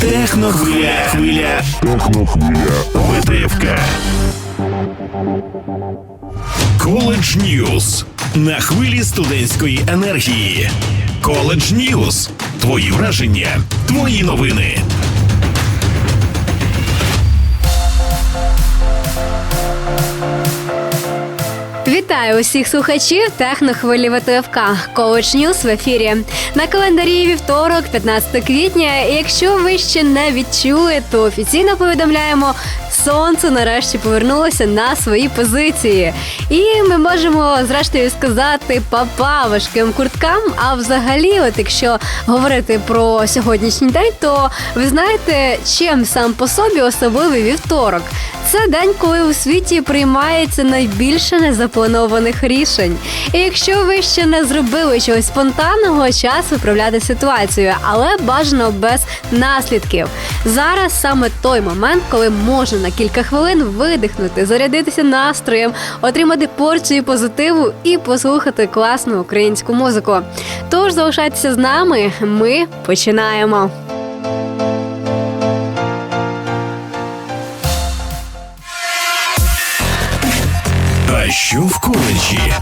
Технохвиля. Хвиля. Витривка. Коледж Ньюс. На хвилі студентської енергії. Коледж Ньюс. Твої враження. Твої новини. Вітаю усіх слухачів технохвилі ВТФК. Коледж Ньюс в ефірі. На календарі вівторок, 15 квітня. Якщо ви ще не відчули, то офіційно повідомляємо, сонце нарешті повернулося на свої позиції. І ми можемо зрештою сказати папа важким курткам. А взагалі, от якщо говорити про сьогоднішній день, то ви знаєте, чим сам по собі особливий вівторок. Це день, коли у світі приймається найбільше незапланованих рішень. І якщо ви ще не зробили чогось спонтанного, час виправляти ситуацію, але бажано без наслідків. Зараз саме той момент, коли можна на кілька хвилин видихнути, зарядитися настроєм, отримати порцію позитиву і послухати класну українську музику. Тож залишайтеся з нами. Ми починаємо. Що в коледжі?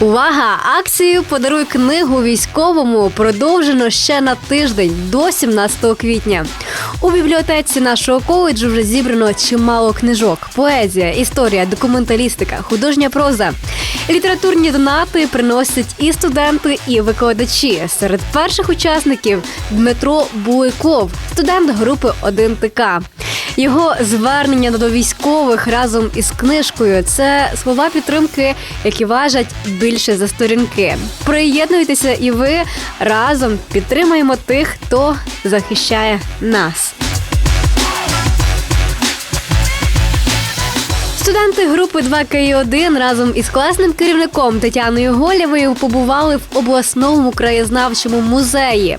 Увага! Акцію Подаруй книгу військовому продовжено ще на тиждень до 17 квітня. У бібліотеці нашого коледжу вже зібрано чимало книжок: поезія, історія, документалістика, художня проза. Літературні донати приносять і студенти, і викладачі. Серед перших учасників Дмитро Буликов, студент групи 1 ТК. Його звернення до військових разом із книжкою це слова підтримки, які важать більше за сторінки. Приєднуйтеся, і ви разом підтримаємо тих, хто захищає нас. Студенти групи 2КІ1 разом із класним керівником Тетяною Голєвою побували в обласному краєзнавчому музеї.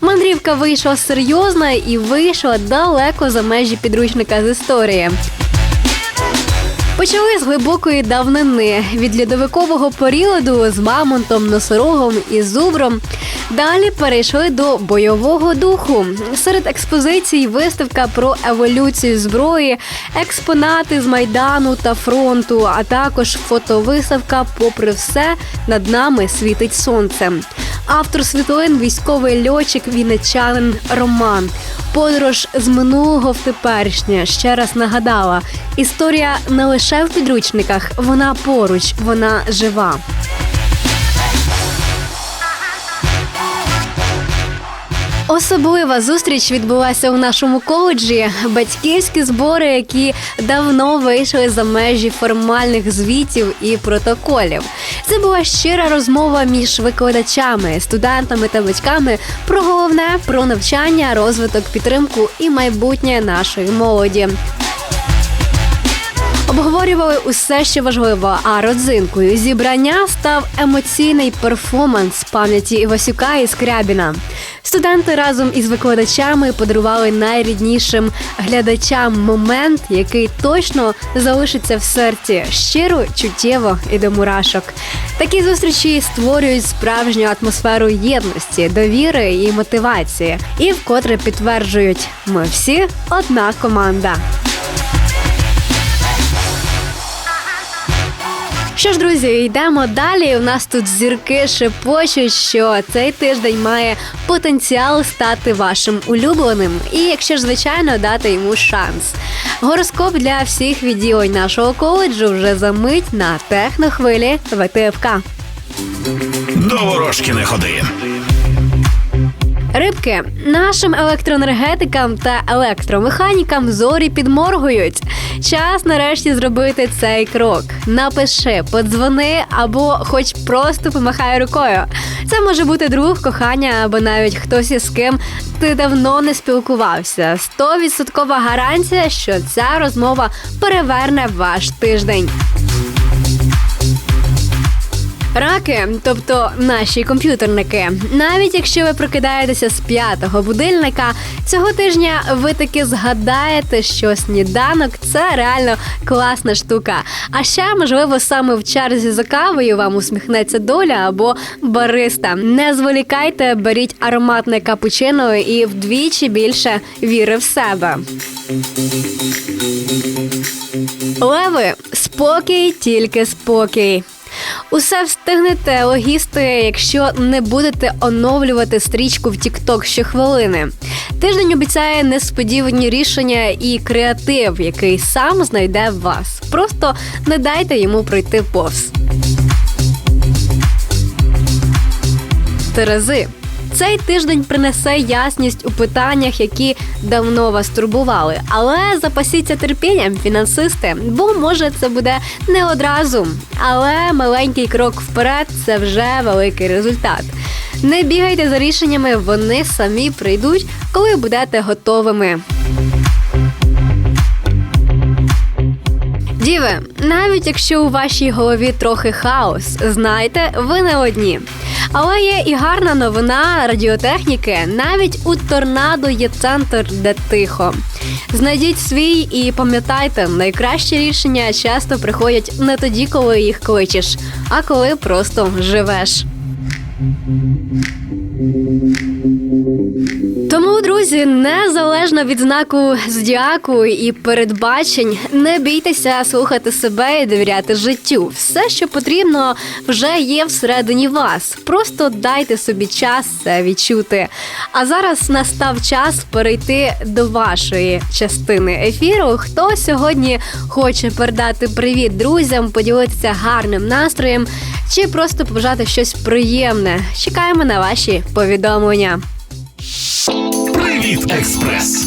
Мандрівка вийшла серйозна і вийшла далеко за межі підручника з історії. Почали з глибокої давнини від льодовикового періоду з мамонтом, носорогом і зубром. Далі перейшли до бойового духу. Серед експозицій виставка про еволюцію зброї, експонати з майдану та фронту, а також фотовиставка Попри все над нами світить сонце. Автор світлин військовий льотчик вінничанин Роман. Подорож з минулого в теперішнє ще раз нагадала. Історія не лише в підручниках, вона поруч, вона жива. Особлива зустріч відбулася у нашому коледжі. Батьківські збори, які давно вийшли за межі формальних звітів і протоколів. Це була щира розмова між викладачами, студентами та батьками про головне про навчання, розвиток, підтримку і майбутнє нашої молоді. Обговорювали усе, що важливо. А родзинкою зібрання став емоційний перформанс пам'яті Івасюка і Скрябіна. Студенти разом із викладачами подарували найріднішим глядачам момент, який точно залишиться в серці щиро, чуттєво і до мурашок. Такі зустрічі створюють справжню атмосферу єдності, довіри і мотивації, і вкотре підтверджують, ми всі одна команда. Що ж, друзі, йдемо далі. У нас тут зірки шепочуть, що цей тиждень має потенціал стати вашим улюбленим. І якщо ж звичайно дати йому шанс. Гороскоп для всіх відділень нашого коледжу вже за мить на технохвилі ВТФК. До ворожки не ходи. Рибки нашим електроенергетикам та електромеханікам зорі підморгують. Час нарешті зробити цей крок. Напиши, подзвони або хоч просто помахай рукою. Це може бути друг, кохання або навіть хтось із ким ти давно не спілкувався. Стовідсоткова гарантія, що ця розмова переверне ваш тиждень. Раки, тобто наші комп'ютерники, навіть якщо ви прокидаєтеся з п'ятого будильника, цього тижня ви таки згадаєте, що сніданок це реально класна штука. А ще, можливо, саме в черзі за кавою вам усміхнеться доля або бариста. Не зволікайте, беріть ароматне капучино і вдвічі більше віри в себе. Леви, спокій, тільки спокій. Усе встигнете логісти, якщо не будете оновлювати стрічку в TikTok щохвилини. Тиждень обіцяє несподівані рішення і креатив, який сам знайде вас. Просто не дайте йому пройти повз. Терези. Цей тиждень принесе ясність у питаннях, які давно вас турбували. Але запасіться терпінням, фінансисти, бо може це буде не одразу. Але маленький крок вперед це вже великий результат. Не бігайте за рішеннями, вони самі прийдуть, коли будете готовими. Діви, навіть якщо у вашій голові трохи хаос, знайте, ви не одні. Але є і гарна новина радіотехніки. Навіть у торнадо є центр, де тихо. Знайдіть свій і пам'ятайте, найкращі рішення часто приходять не тоді, коли їх кличеш, а коли просто живеш. Друзі, незалежно від знаку зодіаку і передбачень, не бійтеся слухати себе і довіряти життю. Все, що потрібно, вже є всередині вас. Просто дайте собі час це відчути. А зараз настав час перейти до вашої частини ефіру. Хто сьогодні хоче передати привіт друзям, поділитися гарним настроєм чи просто побажати щось приємне? Чекаємо на ваші повідомлення. Привіт, експрес!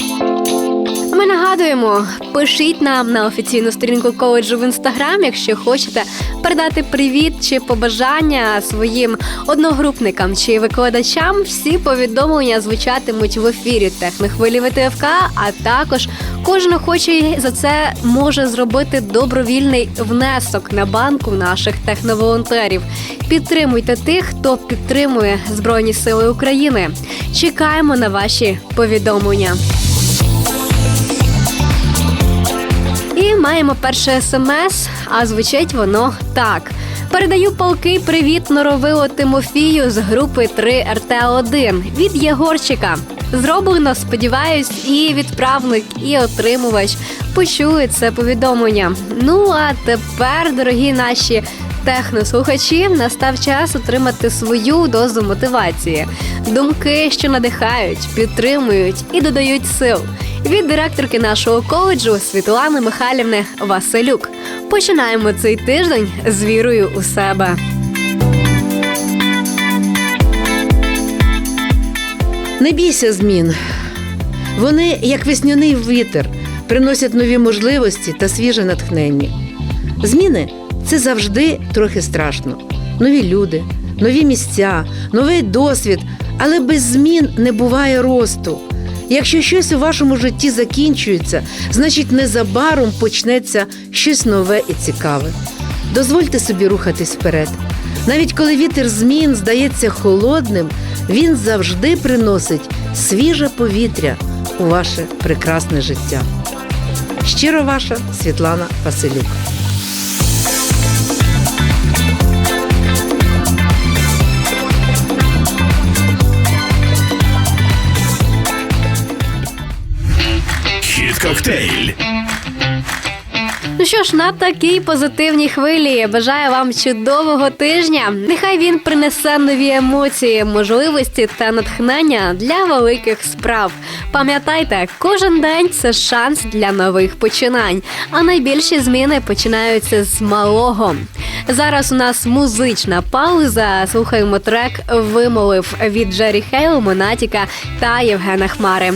Ми нагадуємо, пишіть нам на офіційну сторінку коледжу в інстаграм, якщо хочете передати привіт чи побажання своїм одногрупникам чи викладачам. Всі повідомлення звучатимуть в ефірі технохвилі ВТФК, а також кожен охочий за це може зробити добровільний внесок на банку наших техноволонтерів. Підтримуйте тих, хто підтримує Збройні Сили України. Чекаємо на ваші повідомлення. Маємо перше смс, а звучить воно так. Передаю палкий привіт норовило Тимофію з групи 3 РТ1 від Єгорчика. Зроблено, сподіваюсь, і відправник, і отримувач почули це повідомлення. Ну а тепер, дорогі наші технослухачі, настав час отримати свою дозу мотивації, думки, що надихають, підтримують і додають сил. Від директорки нашого коледжу Світлани Михайлівни Василюк. Починаємо цей тиждень з вірою у себе. Не бійся змін. Вони, як весняний вітер, приносять нові можливості та свіже натхнення. Зміни це завжди трохи страшно. Нові люди, нові місця, новий досвід, але без змін не буває росту. Якщо щось у вашому житті закінчується, значить незабаром почнеться щось нове і цікаве. Дозвольте собі рухатись вперед. Навіть коли вітер змін здається холодним, він завжди приносить свіже повітря у ваше прекрасне життя. Щиро ваша Світлана Василюк. Коктейль. Ну що ж, на такій позитивній хвилі бажаю вам чудового тижня. Нехай він принесе нові емоції, можливості та натхнення для великих справ. Пам'ятайте, кожен день це шанс для нових починань, а найбільші зміни починаються з малого. Зараз у нас музична пауза. Слухаємо трек Вимолив від Джері Хейл, Монатіка та Євгена Хмари.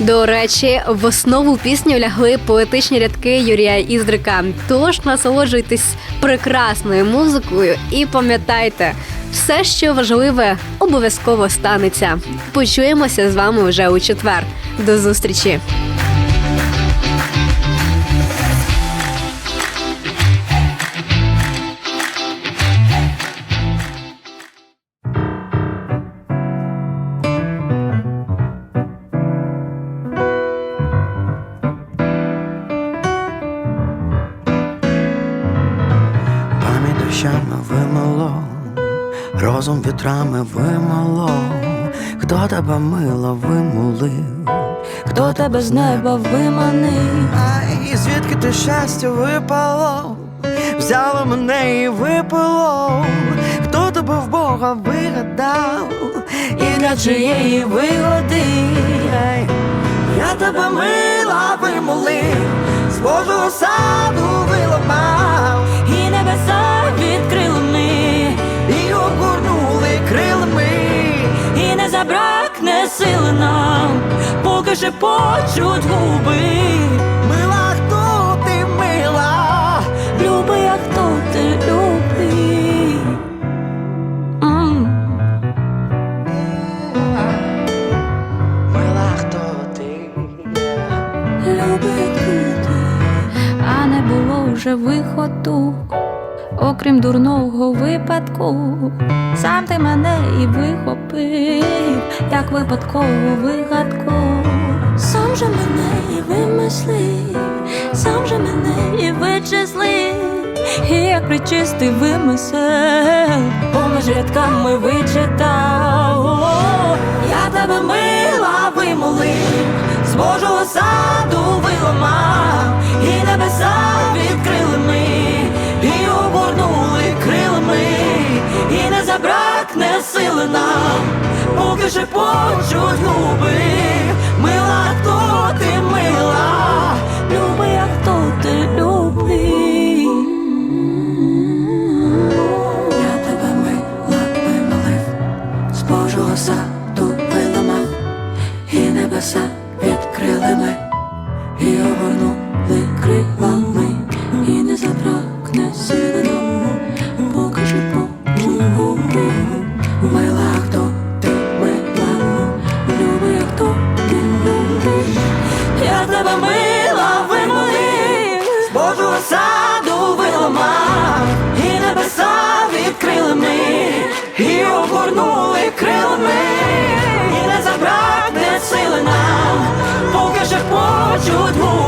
До речі, в основу пісні лягли поетичні рядки Юрія Іздрика. Тож насолоджуйтесь прекрасною музикою і пам'ятайте, все, що важливе, обов'язково станеться. Почуємося з вами вже у четвер. До зустрічі! Розум вітрами вимило, хто тебе мило вимолив, Хто тебе з неба виманив? Ай, звідки те щастя випало, взяло мене і випило, хто тебе в Бога вигадав, і для чиєї вигоди, я тебе мила вимолив, з Божого саду виламав. І небеса відкрили забракне сили нам, поки шепочуть губи. мила, хто ти мила, Люби, як хто ти любий. Мила, хто ти. Люби. А не було вже виходу, окрім дурного випадку. Сам ти мене і вихопив, як випадкову вигадку. Сам же мене і вимислив, сам же мене і вичислив, і як причистий вимисел, поміж рядками вичитав. Я тебе мила вимолив, з Божого саду виламав, і небеса відкрили ми, сили нам, поки шепочуть губи, мила, хто ти мила, люби, як хто ти любий. Я тебе мила вимолив, з Божого саду виламав, і небеса відкрили ми, і обернули крилами, шепочуть губи.